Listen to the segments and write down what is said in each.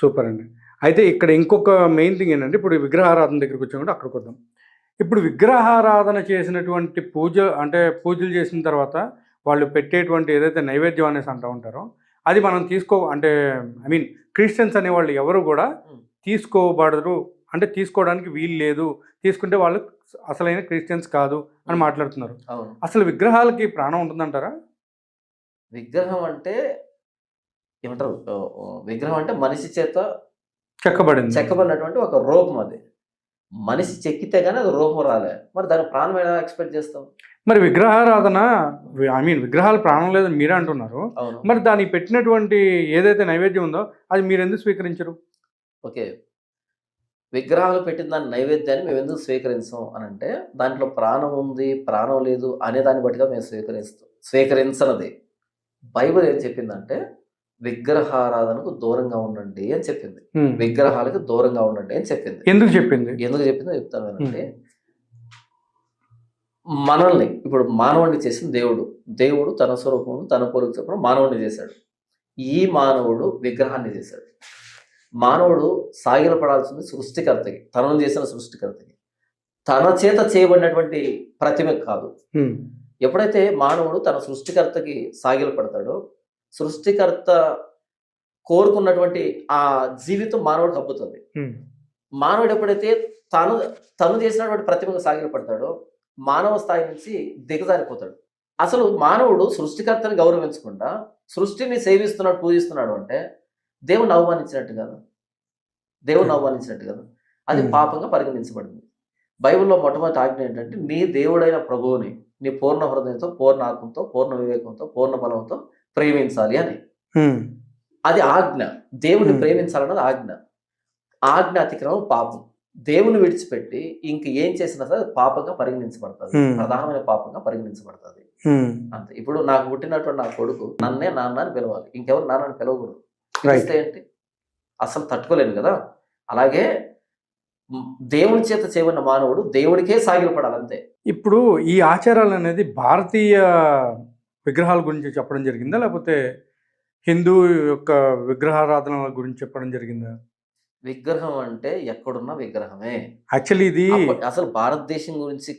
Super అండి. అయితే ఇక్కడ ఇంకొక మెయిన్ థింగ్ ఏంటంటే ఇప్పుడు విగ్రహారాధన దగ్గరికి వచ్చాం కూడా అక్కడికి వద్దాం. ఇప్పుడు విగ్రహారాధన చేసినటువంటి పూజ అంటే పూజలు చేసిన తర్వాత వాళ్ళు పెట్టేటువంటి ఏదైతే నైవేద్యం అనేసి అంటూ ఉంటారో అది మనం తీసుకో అంటే ఐ మీన్ క్రిస్టియన్స్ అనేవాళ్ళు ఎవరు కూడా తీసుకోబడరు. అంటే తీసుకోవడానికి వీలు లేదు. తీసుకుంటే వాళ్ళు అసలైన క్రిస్టియన్స్ కాదు అని మాట్లాడుతున్నారు. అసలు విగ్రహాలకి ప్రాణం ఉంటుందంటారా? విగ్రహం అంటే ఏమంటారు? విగ్రహం అంటే మనిషి చేత చెక్కబడింది. చెక్కబడినటువంటి ఒక రూపం అది. మనిషి చెక్కితే కానీ అది రూపం రాలే. మరి దాని ప్రాణం ఎలా ఎక్స్పెక్ట్ చేస్తాం? మరి విగ్రహారాధన ఐ మీన్ విగ్రహాలు ప్రాణం లేదని మీరే అంటున్నారు. మరి దానికి పెట్టినటువంటి ఏదైతే నైవేద్యం ఉందో అది మీరు ఎందుకు స్వీకరించరు? ఓకే. విగ్రహాలు పెట్టిన దాని నైవేద్యాన్ని మేము ఎందుకు స్వీకరించాం అని అంటే దాంట్లో ప్రాణం ఉంది ప్రాణం లేదు అనే దాన్ని బట్టిగా మేము స్వీకరిస్తాం స్వీకరించనది. బైబిల్ ఏం చెప్పిందంటే విగ్రహారాధనకు దూరంగా ఉండండి అని చెప్పింది. విగ్రహాలకు దూరంగా ఉండండి అని చెప్పింది. ఎందుకు చెప్పింది? ఎందుకు చెప్పిందో చెప్తాను వినండి. మనల్ని ఇప్పుడు మానవుడిని చేసిన దేవుడు దేవుడు తన స్వరూపం తన పోలిక చొప్పున మానవుడిని చేశాడు. ఈ మానవుడు విగ్రహాన్ని చేశాడు. మానవుడు సాగిలపడాల్సింది సృష్టికర్తకి తనను చేసిన సృష్టికర్తకి. తన చేత చేయబడినటువంటి ప్రతిమ కాదు. ఎప్పుడైతే మానవుడు తన సృష్టికర్తకి సాగిలపడతాడో సృష్టికర్త కోరుకున్నటువంటి ఆ జీవితం మానవుడికి అబ్బుతుంది. హ్మ్. మానవుడు ఎప్పుడైతే తను తను చేసినటువంటి ప్రతిభకు సాగిలపడతాడో మానవ స్థాయి నుంచి దిగజారిపోతాడు. అసలు మానవుడు సృష్టికర్తని గౌరవించకుండా సృష్టిని సేవిస్తున్నాడు పూజిస్తున్నాడు అంటే దేవుని అవమానించినట్టు కదా. దేవుని అవమానించినట్టు కదా. అది. పాపంగా పరిగణించబడింది. బైబిల్లో మొట్టమొదటి ఆజ్ఞ ఏంటంటే నీ దేవుడైన ప్రభువుని నీ పూర్ణ హృదయంతో పూర్ణ ఆత్మతో పూర్ణ వివేకంతో పూర్ణ బలంతో ప్రేమించాలి అని. అది ఆజ్ఞ. దేవుని. ప్రేమించాలన్నది ఆజ్ఞ. ఆజ్ఞ అతిక్రమం పాపం. దేవుని విడిచిపెట్టి ఇంక ఏం చేసినా సరే పాపంగా పరిగణించబడుతుంది. ప్రధానమైన పాపంగా పరిగణించబడుతుంది. అంతే. ఇప్పుడు నాకు పుట్టినటువంటి నా కొడుకు నన్నే నాన్న అని పిలవాలి. ఇంకెవరు నాన్న అని పిలవకూడదు. ఏంటి? అసలు తట్టుకోలేను కదా. అలాగే దేవుని చేత చేయబడిన మానవుడు దేవుడికే సాగిలపడాలి అంతే ఇప్పుడు ఈ ఆచారాలు అనేది భారతీయ విగ్రహాల గురించి చెప్పడం జరిగిందా? లేకపోతే హిందూ యొక్క విగ్రహారాధనల గురించి చెప్పడం జరిగిందా? విగ్రహం అంటే ఎక్కడున్న విగ్రహమే. యాక్చువల్లీ ఇది అసలు భారతదేశం గురించి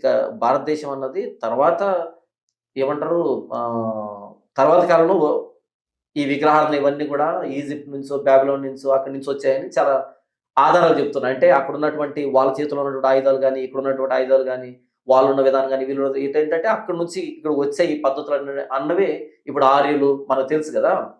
భారతదేశం అన్నది తర్వాత ఏమంటారు తర్వాత కాలంలో ఈ విగ్రహాలు ఇవన్నీ కూడా ఈజిప్ట్ నుంచో బ్యాబిలోన్ నుంచో అక్కడి నుంచి వచ్చాయని చాలా ఆధారాలు చెప్తున్నాయి. అంటే అక్కడ ఉన్నటువంటి వాళ్ళ చేతిలో ఉన్నటువంటి ఆయుధాలు కానీ ఇక్కడ ఉన్నటువంటి ఆయుధాలు కానీ వాళ్ళు ఉన్న విధానం కానీ వీళ్ళు ఏంటంటే అక్కడ నుంచి ఇక్కడ వచ్చే ఈ పద్ధతులు అన్న- అన్నవే ఇప్పుడు ఆర్యులు మనకు తెలుసు కదా.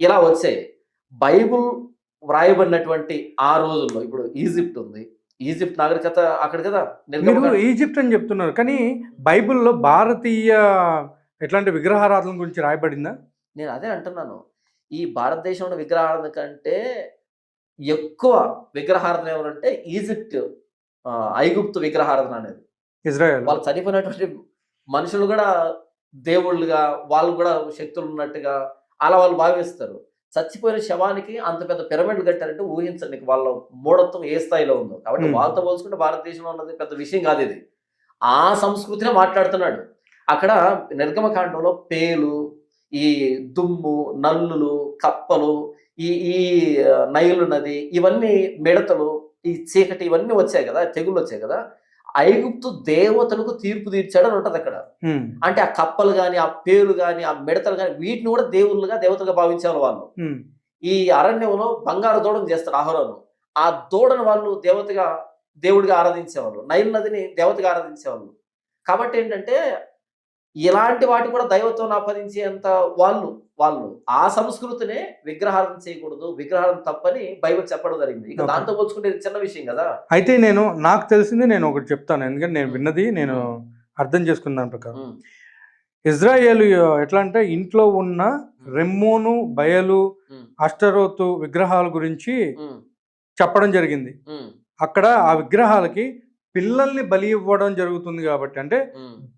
ఇలా వచ్చాయి. బైబుల్ వ్రాయబడినటువంటి ఆ రోజుల్లో ఇప్పుడు ఈజిప్ట్ ఉంది. ఈజిప్ట్ నాగరికత అక్కడ కదా? మీరు ఈజిప్ట్ అని చెప్తున్నారు. కానీ బైబిల్లో భారతీయ ఎట్లాంటి విగ్రహారాధన గురించి రాయబడిందా? నేను అదే అంటున్నాను. ఈ భారతదేశంలో విగ్రహారాధన కంటే ఎక్కువ విగ్రహారాధన ఎవరంటే ఈజిప్ట్ ఐగుప్తు విగ్రహారాధన అనేది. ఇజ్రాయెల్. వాళ్ళు చనిపోయినటువంటి మనుషులు కూడా దేవుళ్ళుగా వాళ్ళు కూడా శక్తులు ఉన్నట్టుగా అలా వాళ్ళు భావిస్తారు. చచ్చిపోయిన శవానికి అంత పెద్ద పిరమిడ్లు కట్టారంటే ఊహించండి వాళ్ళ మూఢత్వం ఏ స్థాయిలో ఉందో. కాబట్టి. వాళ్ళతో పోల్చుకుంటే భారతదేశంలో ఉన్నది పెద్ద విషయం కాదు ఇది. ఆ సంస్కృతినే మాట్లాడుతున్నాడు. అక్కడ నిర్గమకాండంలో పేలు ఈ దుమ్ము నల్లులు కప్పలు ఈ ఈ నైలు నది ఇవన్నీ మిడతలు ఈ చీకటి ఇవన్నీ వచ్చాయి కదా తెగుళ్ళు వచ్చాయి కదా. ఐగుప్తు దేవతలకు తీర్పు తీర్చాడని ఉంటది అక్కడ. అంటే ఆ కప్పలు కానీ ఆ పేరు కానీ ఆ మిడతలు కానీ వీటిని కూడా దేవుళ్ళుగా దేవతలుగా భావించేవాళ్ళు వాళ్ళు. ఈ అరణ్యంలో బంగారు దూడను చేస్తారు ఆహోరాను ఆ దూడను వాళ్ళు దేవతగా దేవుడిగా ఆరాధించేవాళ్ళు. నైల్ నదిని దేవతగా ఆరాధించేవాళ్ళు. కాబట్టి ఏంటంటే ఇలాంటి వాటి కూడా దైవత్వం ఆపాదించేంత వాళ్ళు వాళ్ళు ఆ సంస్కృతినే విగ్రహారం చేయకూడదు విగ్రహారం తప్పని బైబిల్ చెప్పడం జరిగింది. ఇక. దాంతో పోల్చుకుంటే ఇది చిన్న విషయం కదా? అయితే నేను నాకు తెలిసింది నేను ఒకటి చెప్తాను. ఎందుకంటే నేను విన్నది నేను అర్థం చేసుకున్న దాని ప్రకారం. ఇజ్రాయేల్ ఎట్లా అంటే ఇంట్లో ఉన్న రెమ్మోను బయలు అష్టరోతు విగ్రహాల గురించి చెప్పడం జరిగింది. అక్కడ ఆ విగ్రహాలకి పిల్లల్ని బలి ఇవ్వడం జరుగుతుంది కాబట్టి అంటే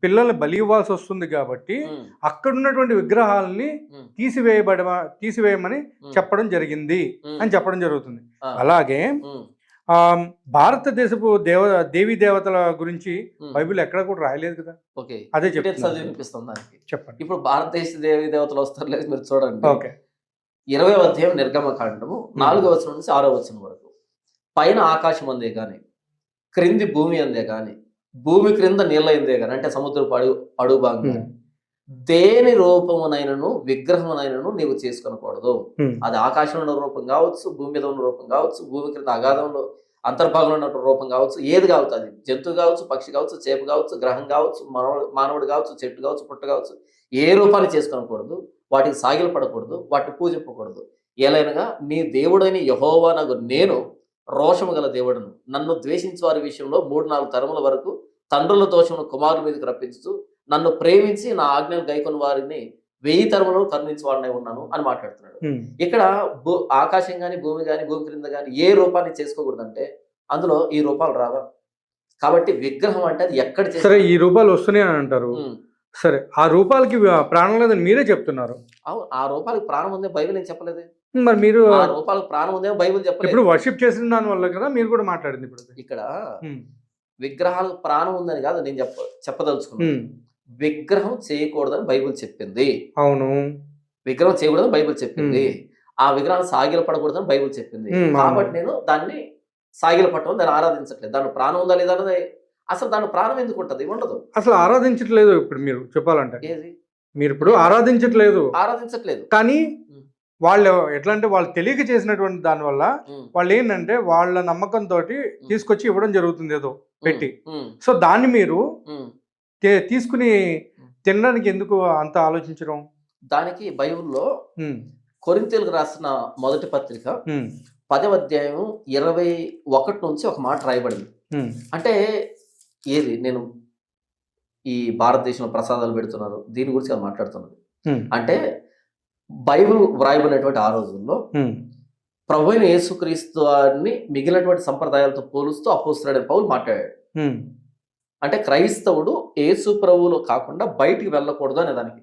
పిల్లల్ని బలి ఇవ్వాల్సి వస్తుంది కాబట్టి అక్కడ ఉన్నటువంటి విగ్రహాలని తీసివేయబడ తీసివేయమని చెప్పడం జరిగింది అని చెప్పడం జరుగుతుంది. అలాగే ఆ భారతదేశపు దేవ దేవీ దేవతల గురించి బైబిల్ ఎక్కడ కూడా రాయలేదు కదా. ఓకే. అదే దానికి. చెప్పండి. ఇప్పుడు భారతదేశ దేవి దేవతలు వస్తారు లేదు మీరు చూడండి. ఓకే. ఇరవై అధ్యాయం నిర్గమకాండము నాలుగో వచనం నుంచి ఆరో వచనం వరకు. పైన ఆకాశం అందే గాని క్రింది భూమి అందే గాని భూమి క్రింద నీళ్ళ అందే గాని అంటే సముద్రపు అడుగు అడుగు భాగం దేని రూపమునైనను విగ్రహమునైనను నీవు చేసుకొనకూడదు. అది ఆకాశంలో ఉన్న రూపం కావచ్చు భూమి మీద ఉన్న రూపం కావచ్చు భూమి క్రింద అగాధంలో అంతర్భాగంలో ఉన్న రూపం కావచ్చు ఏది కావచ్చు అది. జంతువు కావచ్చు పక్షి కావచ్చు చేప కావచ్చు గ్రహం కావచ్చు మానవుడు మానవుడు కావచ్చు చెట్టు కావచ్చు పుట్ట కావచ్చు ఏ రూపాన్ని చేసుకొనకూడదు. వాటికి సాగిలు పడకూడదు వాటిని పూజింపకూడదు. ఏలైనగా నీ దేవుడైన యహోవా నాకు నేను రోషము గల దేవుడను. నన్ను ద్వేషించే వారి విషయంలో మూడు నాలుగు తరముల వరకు తండ్రుల దోషమును కుమారుల మీదకి రప్పించుతూ నన్ను ప్రేమించి నా ఆజ్ఞలు గైకొని వారిని వెయ్యి తరములను కరుణించి వాడినై ఉన్నాను అని మాట్లాడుతున్నాడు. ఇక్కడ భూ ఆకాశం కానీ భూమి కానీ భూమి క్రింద కానీ ఏ రూపాన్ని చేసుకోకూడదంటే అందులో ఈ రూపాలు రావా. కాబట్టి విగ్రహం అంటే అది ఎక్కడ సరే ఈ రూపాలు వస్తున్నాయి అని అంటారు. సరే ఆ రూపాలకి ప్రాణం లేదని మీరే చెప్తున్నారు. అవును ఆ రూపాలకు ప్రాణం ఉందే బైబిల్ ఏం చెప్పలేదే? మరి మీరు ఆ రూపాలకు ప్రాణం ఉందే బైబిల్ చెప్పలేదు. ఇప్పుడు వర్షిప్ చేసిన దాని వల్ల కదా మీరు కూడా మాట్లాడింది ఇప్పుడు ఇక్కడ విగ్రహాలకు ప్రాణం ఉందని కాదు నేను చెప్ప చెప్పదలుచుకున్నాను. విగ్రహం చేయకూడదని బైబిల్ చెప్పింది. అవును. విగ్రహం చేయకూడదని బైబిల్ చెప్పింది. ఆ విగ్రహం సాగిల పడకూడదని బైబిల్ చెప్పింది. కాబట్టి నేను దాన్ని సాగిల పట్టడం దాన్ని ఆరాధించట్లేదు. దాని ప్రాణం ఉందా లేదా అన్నది అసలు దాని ప్రాణం ఎందుకు ఉంటుంది? ఉండదు అసలు ఆరాధించట్లేదు ఇప్పుడు మీరు చెప్పాలంటే. మీరు ఇప్పుడు ఆరాధించట్లేదు. ఆరాధించట్లేదు. కానీ. వాళ్ళు ఎట్లా అంటే వాళ్ళు తెలియక చేసినటువంటి దాని వల్ల ఉమ్, వాళ్ళు ఏంటంటే వాళ్ళ నమ్మకంతో తీసుకొచ్చి ఇవ్వడం జరుగుతుంది ఏదో పెట్టి. సో దాన్ని మీరు తీసుకుని తినడానికి ఎందుకు అంత ఆలోచించడం? దానికి బైబిల్లో కొరింతీలకు రాసిన మొదటి పత్రిక పదవ అధ్యాయం ఇరవై ఒకటి నుంచి ఒక మాట రాయబడింది. అంటే ఏది? నేను ఈ భారతదేశంలో ప్రసాదాలు పెడుతున్నారు. దీని గురించి నేను మాట్లాడుతున్నది. అంటే బైబిల్ వ్రాయబడినటువంటి ఆ రోజుల్లో ప్రభు అయిన యేసుక్రీస్తు వారిని మిగిలినటువంటి సంప్రదాయాలతో పోలుస్తూ అపోస్తున్నాడని పౌలు మాట్లాడాడు. అంటే క్రైస్తవుడు యేసు ప్రభువులో కాకుండా బయటికి వెళ్ళకూడదు అనే దానికి.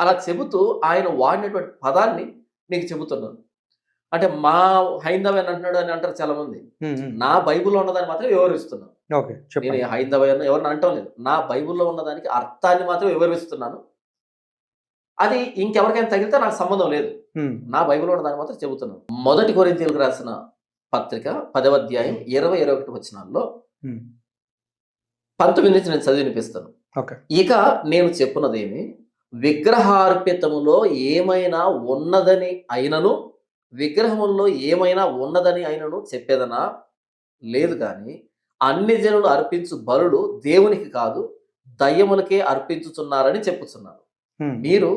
అలా చెబుతూ ఆయన వాడినటువంటి పదాన్ని నీకు చెబుతున్నాను. అంటే మా హైందవని అంటున్నాడు అని అంటారు చాలా మంది. నా బైబిల్లో ఉన్నదాన్ని మాత్రం వివరిస్తున్నాను. నేను హైందవని ఎవరిని అంటాం లేదు. నా బైబిల్లో ఉన్నదానికి అర్థాన్ని మాత్రం వివరిస్తున్నాను. అది ఇంకెవరికైనా తగిలితే నాకు సంబంధం లేదు. నా బైబిల్లో ఉన్న దాన్ని మాత్రం చెబుతున్నాను మొదటి కొరింతీయులకు రాసిన పత్రిక పదవ అధ్యాయం ఇరవై ఇరవై ఒకటి వచ్చినాల్లో పంతొమ్మిది నుంచి నేను చదివి వినిపిస్తాను. ఇక నేను చెప్పున్నదేమి? విగ్రహార్పితములో ఏమైనా ఉన్నదని అయినను విగ్రహములో ఏమైనా ఉన్నదని అయినను చెప్పేదనా? లేదు కానీ అన్ని జనులు అర్పించు బలులు దేవునికి కాదు దయ్యములకే అర్పించుచున్నారని చెప్పుచున్నారు ఉమ్, మీరు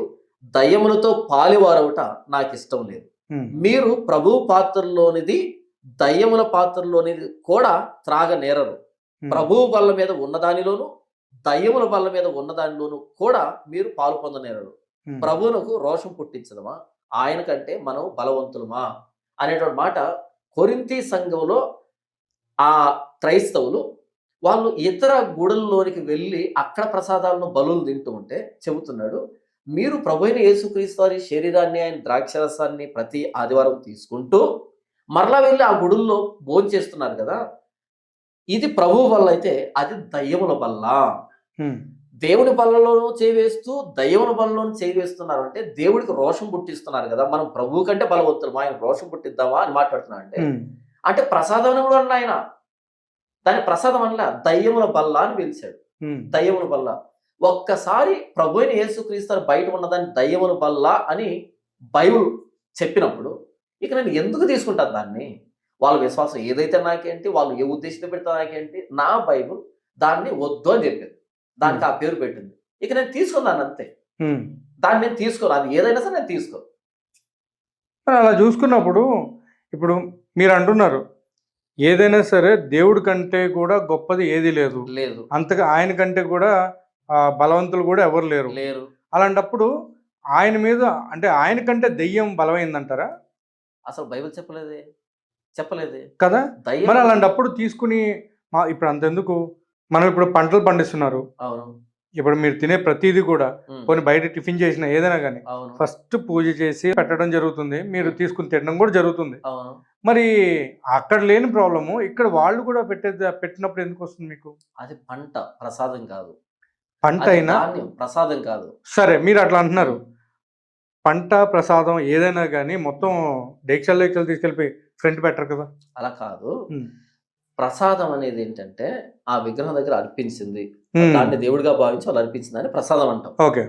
దయ్యములతో పాలివారవుట నాకు ఇష్టం లేదు మీరు ప్రభు పాత్రలోనిది దయ్యముల పాత్రలోనిది కూడా త్రాగ నేరరు ఉమ్, ప్రభువు బల్ల మీద ఉన్నదానిలోను దయ్యముల బల్ల మీద ఉన్నదానిలోను కూడా మీరు పాలు పొందనేరరు. ప్రభువునకు రోషం పుట్టించదమా? ఆయన కంటే మనం బలవంతులమా? అనేటువంటి మాట కొరింతి సంఘంలో ఆ క్రైస్తవులు వాళ్ళు ఇతర గుడుల్లోనికి వెళ్ళి అక్కడ ప్రసాదాలను బలులు తింటూ ఉంటే చెబుతున్నాడు మీరు ప్రభు అయిన యేసుక్రీస్తు వారి శరీరాన్ని ఆయన ద్రాక్షరసాన్ని ప్రతి ఆదివారం తీసుకుంటూ మరలా వెళ్ళి ఆ గుడుల్లో భోజనం చేస్తున్నారు కదా ఇది ప్రభువు వల్ల అయితే అది దయ్యముల వల్ల. దేవుని బల్లలో చేవేస్తూ దయ్యముల బల్లలో చేవేస్తున్నారు అంటే దేవుడికి రోషం పుట్టిస్తున్నారు కదా మనం ప్రభువు కంటే బలవంతులు ఆయన రోషం పుట్టిద్దామా? అని మాట్లాడుతున్నా అంటే అంటే ప్రసాదం కూడా ఆయన దాని ప్రసాదం అనలా దయ్యముల బల్ల అని పిలిచాడు. దయ్యముల బల్ల. ఒక్కసారి ప్రభు అయిన యేసుక్రీస్తు బయట ఉన్నదాన్ని దయ్యముల బల్ల అని బైబుల్ చెప్పినప్పుడు ఇక నేను ఎందుకు తీసుకుంటాను దాన్ని? వాళ్ళ విశ్వాసం ఏదైతే నాకేంటి వాళ్ళు ఏ ఉద్దేశంతో పెడతా నాకేంటి నా బైబుల్ దాన్ని వద్దు అని చెప్పింది. దానికి ఆ పేరు పెట్టింది. ఇక నేను తీసుకున్నాను అంతే. దాన్ని నేను తీసుకోను. అది ఏదైనా సరే నేను తీసుకో అలా చూసుకున్నప్పుడు ఇప్పుడు మీరు అంటున్నారు ఏదైనా సరే దేవుడి కంటే కూడా గొప్పది ఏది లేదు. లేదు. అంతగా ఆయన కంటే కూడా ఆ, బలవంతులు కూడా ఎవరు లేరు. లేరు. అలాంటప్పుడు ఆయన మీద అంటే ఆయన కంటే దెయ్యం బలమైందంటారా? అసలు బైబిల్ చెప్పలేదే. చెప్పలేదే. కదా? మరి అలాంటప్పుడు తీసుకుని మా ఇప్పుడు అంతెందుకు? మనం ఇప్పుడు పంటలు పండిస్తున్నారు. అవును. ఇప్పుడు మీరు తినే ప్రతిదీ కూడా కొన్ని బయట టిఫిన్ చేసిన ఏదైనా కానీ ఫస్ట్ పూజ చేసి పెట్టడం జరుగుతుంది. మీరు తీసుకుని తినడం కూడా జరుగుతుంది. మరి అక్కడ లేని ప్రాబ్లము ఇక్కడ వాళ్ళు కూడా పెట్టే పెట్టినప్పుడు ఎందుకు వస్తుంది మీకు? అది పంట ప్రసాదం కాదు. పంట అయినా? ప్రసాదం కాదు. సరే మీరు అట్లా అంటున్నారు. పంట ప్రసాదం ఏదైనా కానీ మొత్తం డేక్షలు డేక్షలు తీసుకెళ్ళిపోయి ఫ్రంట్ పెట్టరు కదా? అలా కాదు. ప్రసాదం అనేది ఏంటంటే ఆ విగ్రహం దగ్గర అర్పించింది. దాన్ని దేవుడిగా భావించి వాళ్ళు అర్పించింది అని ప్రసాదం అంటాం. ఓకే.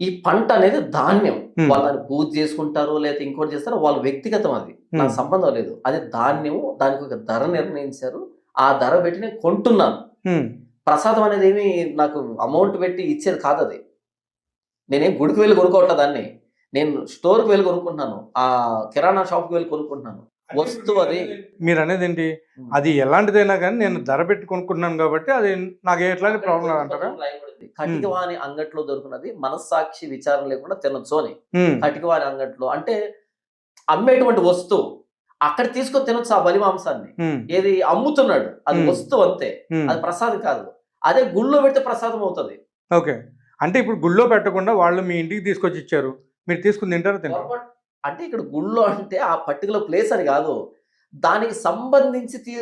ఈ పంట అనేది ధాన్యం. ఉమ్. వాళ్ళు దాన్ని పూజ చేసుకుంటారు లేదా ఇంకోటి చేస్తారో వాళ్ళ వ్యక్తిగతం అది. నాకు. సంబంధం లేదు. అది ధాన్యం దానికి ఒక ధర నిర్ణయించారు. ఆ ధర పెట్టి నేను కొంటున్నాను. ప్రసాదం అనేది ఏమి నాకు అమౌంట్ పెట్టి ఇచ్చేది కాదు అది. నేనేం గుడికి వెళ్ళి కొనుక్కోవట్లే దాన్ని. నేను స్టోర్కి వెళ్ళి కొనుక్కుంటున్నాను. ఆ కిరాణా షాప్కి వెళ్ళి కొనుక్కుంటున్నాను. వస్తువు అది. మీరు అనేది ఏంటి అది ఎలాంటిదైనా కానీ నేను ధర పెట్టి కొనుక్కుంటున్నాను కాబట్టి అది నాకు ఎట్లాంటి ప్రాబ్లం అంటారా? కటికవాణి అంగట్లో దొరుకున్నది. మనస్సాక్షి విచారం లేకుండా తినొచ్చు అని. కటికవాణి అంగట్లో అంటే అమ్మేటువంటి వస్తువు. అక్కడ తీసుకొని తినొచ్చు ఆ బలి మాంసాన్ని. ఏది అమ్ముతున్నాడు. అది. వస్తువు అంతే. అది ప్రసాదం కాదు. అదే గుళ్ళో పెడితే ప్రసాదం అవుతుంది. ఓకే. అంటే ఇప్పుడు గుళ్ళో పెట్టకుండా వాళ్ళు మీ ఇంటికి తీసుకొచ్చి ఇచ్చారు. మీరు తీసుకుని తింటారా తింటారు అంటే ఇక్కడ గుళ్ళో అంటే ఆ పర్టికులర్ ప్లేస్ అని కాదు. దానికి సంబంధించి తీ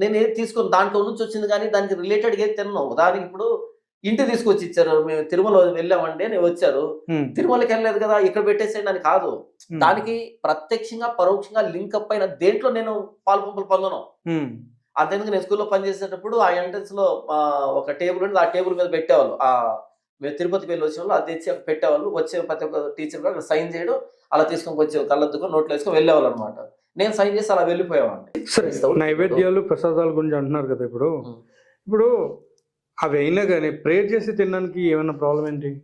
నేను ఏది తీసుకొని దాంట్లో నుంచి వచ్చింది కానీ దానికి రిలేటెడ్ ఏది తిన్నాను ఉదాహరణకి ఇప్పుడు ఇంటి తీసుకొచ్చి ఇచ్చారు. మేము తిరుమల వెళ్ళామండి నేను వచ్చారు. తిరుమలకి వెళ్ళలేదు కదా ఇక్కడ పెట్టేసేయండి అని కాదు. దానికి ప్రత్యక్షంగా పరోక్షంగా లింక్ అప్ అయిన దేంట్లో నేను పాలు పంపులు పొందను. అంతేందుకు నేను స్కూల్లో పనిచేసేటప్పుడు ఆ ఎంట్రన్స్లో ఒక టేబుల్ ఉండేది. ఆ టేబుల్ మీద పెట్టేవాళ్ళు. ఆ మేము తిరుపతికి వెళ్ళి వచ్చిన వాళ్ళు అది తెచ్చి అక్కడ పెట్టేవాళ్ళు. వచ్చే ప్రతి ఒక్క టీచర్ కూడా అక్కడ సైన్ చేయడం అలా తీసుకొని వచ్చే కళ్ళద్దుకొని నోట్లో వేసుకొని వెళ్ళేవాళ్ళు అనమాట నేను సైన్ చేసి అలా వెళ్ళిపోయేవాడిని. సరే నైవేద్యాలు ప్రసాదాల గురించి అంటున్నారు కదా ఇప్పుడు. ఉం. ఇప్పుడు అవి అయినా కానీ ప్రేయర్ చేసి తినడానికి ఏమైనా ప్రాబ్లం ఏంటి?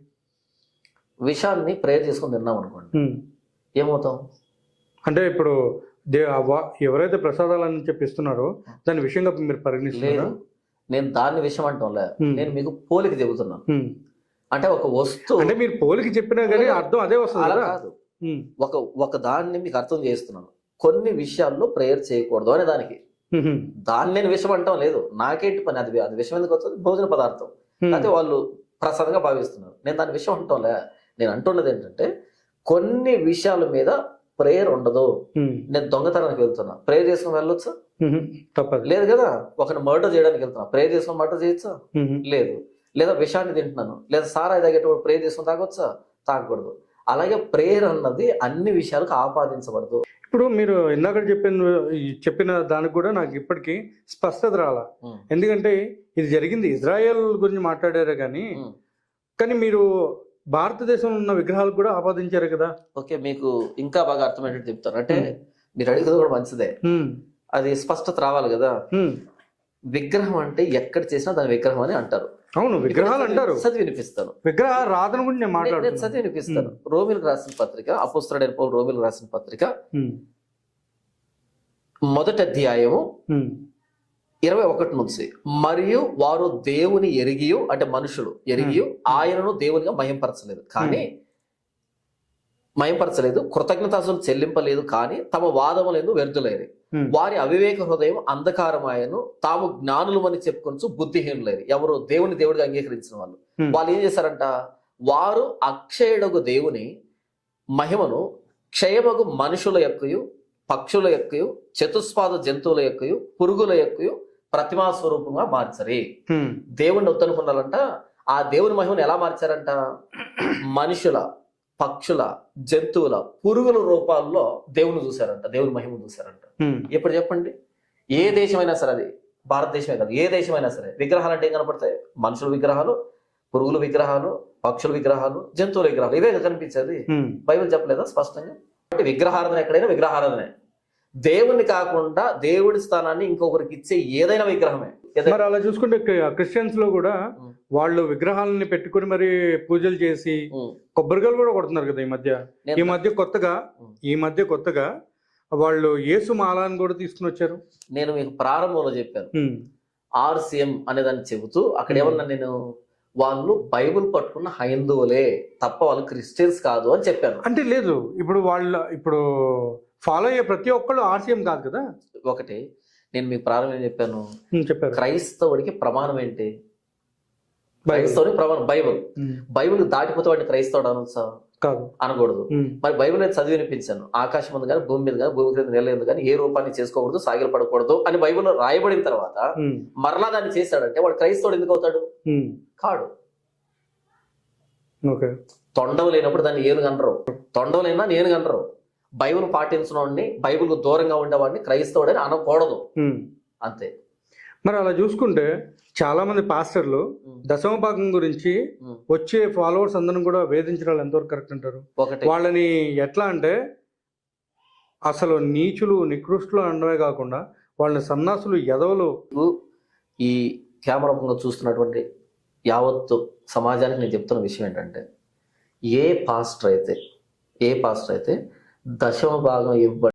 విషాన్ని ప్రేయర్ చేసుకొని తిన్నాం అనుకోండి. ఉం. ఏమవుతాం? అంటే ఇప్పుడు ఎవరైతే ప్రసాదాలని చెప్పిస్తున్నారో దాని విషయంగా మీరు లేదు. పరిగణిస్తున్నారా నేను దాన్ని విషయం అంటాం. నేను మీకు పోలిక చెబుతున్నాను. అంటే ఒక వస్తువు అంటే మీరు పోలికి చెప్పినా కానీ అర్థం అదే వస్తుంది కదా. ఒక ఒక దాన్ని మీకు అర్థం చేస్తున్నాను. కొన్ని విషయాల్లో ప్రేయర్ చేయకూడదు అనే దానికి. దాన్ని నేను విషయం అంటాం లేదు. నాకేంటి పని? అది అది విషయం ఎందుకు వస్తుంది? భోజన పదార్థం. అయితే వాళ్ళు ప్రసాదంగా భావిస్తున్నారు. నేను దాని విషయం అంటాంలే. నేను అంటున్నది ఏంటంటే కొన్ని విషయాల మీద ప్రేయర్ ఉండదు. నేను దొంగతనానికి వెళ్తున్నా. ప్రేయర్ చేసుకుని వెళ్ళొచ్చా? లేదు కదా. ఒకరిని మర్డర్ చేయడానికి వెళ్తున్నా. ప్రేయర్ చేసుకుని మర్డర్ చేయొచ్చా. లేదు. లేదా విషాన్ని తింటున్నాను లేదా సారాయి తాగేటప్పుడు ప్రేయర్ చేసుకుని తాగొచ్చా తాగకూడదు అలాగే ప్రేయర్ అన్నది అన్ని విషయాలకు ఆపాదించబడదు ఇప్పుడు మీరు ఇందాక చెప్పిన చెప్పిన దానికి కూడా నాకు ఇప్పటికీ స్పష్టత రాలా. ఎందుకంటే ఇది జరిగింది ఇజ్రాయెల్ గురించి మాట్లాడారే కానీ. కానీ మీరు భారతదేశంలో ఉన్న విగ్రహాలు కూడా ఆపాదించారు కదా ఓకే మీకు ఇంకా బాగా అర్థమయ్యేటట్టు చెప్తాను అంటే. మీరు అడిగేది కూడా మంచిదే. అది స్పష్టత రావాలి కదా. విగ్రహం అంటే ఎక్కడ చేసినా దాని విగ్రహం అని అంటారు. అవును విగ్రహాలు అంటారు. చదివి వినిపిస్తాను. విగ్రహ రాధన గురించి నేను నేను- నేను మాట్లాడుతున్నాను. చదివి వినిపిస్తాను. రోమిలకు రాసిన పత్రిక అపుస్తరుడైన పౌలు రోమిలకు రాసిన పత్రిక. మొదటి అధ్యాయము. ఇరవై ఒకటి నుంచి. మరియు వారు దేవుని ఎరిగియు అంటే మనుషులు ఎరిగియు ఆయనను దేవునిగా మహింపరచలేదు. కానీ మహింపరచలేదు కృతజ్ఞతాసులు చెల్లింపలేదు కానీ తమ వాదములందు వ్యర్థులేదు ఉం. వారి అవివేక హృదయం అంధకారమాయను తాము జ్ఞానులమని చెప్పుకొనచ్చు బుద్ధిహీనులేదు ఎవరు దేవుని దేవుడిగా అంగీకరించిన వాళ్ళు. వాళ్ళు ఏం చేశారంట? వారు అక్షయుడగు దేవుని మహిమను క్షయమగు మనుషుల యొక్కయు పక్షుల యొక్కయు చతుస్పాద జంతువుల యొక్కయు పురుగుల యొక్కయు ప్రతిమా స్వరూపంగా మార్చరి. దేవుణ్ణి వద్దనుకున్నారంట. ఆ దేవుని మహిమను ఎలా మార్చారంట? మనుషుల పక్షుల జంతువుల పురుగుల రూపాల్లో దేవుని చూశారంట దేవుని మహిమను చూశారంట. ఉం. ఇప్పుడు చెప్పండి? ఏ దేశమైనా సరే అది భారతదేశమే కాదు ఏ దేశమైనా సరే విగ్రహాలు అంటే ఏం కనపడతాయి? మనుషుల విగ్రహాలు పురుగుల విగ్రహాలు పక్షుల విగ్రహాలు జంతువుల విగ్రహాలు ఇవే కనిపించేది. బైబిల్ చెప్పలేదా స్పష్టంగా? అంటే విగ్రహారాధన ఎక్కడైనా విగ్రహారాధనే. దేవుణ్ణి కాకుండా దేవుడి స్థానాన్ని ఇంకొకరికి ఇచ్చే ఏదైనా విగ్రహమే మరి అలా చూసుకుంటే క్రి- క్రిస్టియన్స్లో కూడా. వాళ్ళు విగ్రహాలని పెట్టుకుని మరి పూజలు చేసి. కొబ్బరికాయలు కూడా కొడుతున్నారు కదా ఈ మధ్య ఈ మధ్య కొత్తగా. ఈ మధ్య కొత్తగా వాళ్ళు యేసు మాలాన్ని కూడా తీసుకుని వచ్చారు నేను మీకు ప్రారంభంలో చెప్పాను. ఆర్సిఎం అనే దాన్ని చెబుతూ అక్కడ. ఏమన్నా నేను వాళ్ళు బైబిల్ పట్టుకున్న హైందువులే తప్ప వాళ్ళు క్రిస్టియన్స్ కాదు అని చెప్పాను అంటే లేదు ఇప్పుడు వాళ్ళ ఇప్పుడు ఫాలో అయ్యే ప్రతి ఒక్కళ్ళు ఆర్సీఎం కాదు కదా? ఒకటి నేను మీకు ప్రారంభం చెప్పాను? చెప్పారు. క్రైస్తవుడికి ప్రమాణం ఏంటి? బైబిల్. క్రైస్తవుడికి ప్రమాణం బైబిల్. బైబిల్ దాటిపోతే వాడిని క్రైస్తవుడు అనొచ్చా? కాదు. అనకూడదు. మరి బైబిల్ నేను చదివి వినిపించాను. ఆకాశం ఉంది కానీ భూమి మీద కానీ భూమి క్రింద నెల కానీ ఏ రూపాన్ని చేసుకోకూడదు సాగిలు పడకూడదు అని బైబిల్లో రాయబడిన తర్వాత. మరలా దాన్ని చేశాడంటే వాడు క్రైస్తవుడు ఎందుకు అవుతాడు. కాడు. ఓకే. తొండం లేనప్పుడు దాన్ని ఏనుగు అనరు. తొండం లేనా నేను అనరు. బైబిల్ పాటించినోడిని బైబిల్ దూరంగా ఉండేవాడిని క్రైస్తవుడని అనకూడదు. అంతే మరి అలా చూసుకుంటే చాలా మంది పాస్టర్లు. దశమ భాగం గురించి. వచ్చే ఫాలోవర్స్ అందరం కూడా వేధించడం వాళ్ళు ఎంతవరకు కరెక్ట్ అంటారు వాళ్ళని ఎట్లా అంటే అసలు నీచులు నికృష్టులు అనడమే కాకుండా వాళ్ళని సన్నాసులు ఎదవలు ఈ కెమెరా ముందు చూస్తున్నటువంటి యావత్తు సమాజానికి నేను చెప్తున్న విషయం ఏంటంటే ఏ పాస్టర్ అయితే ఏ పాస్టర్ అయితే దశమ భాగం ఇవ్వ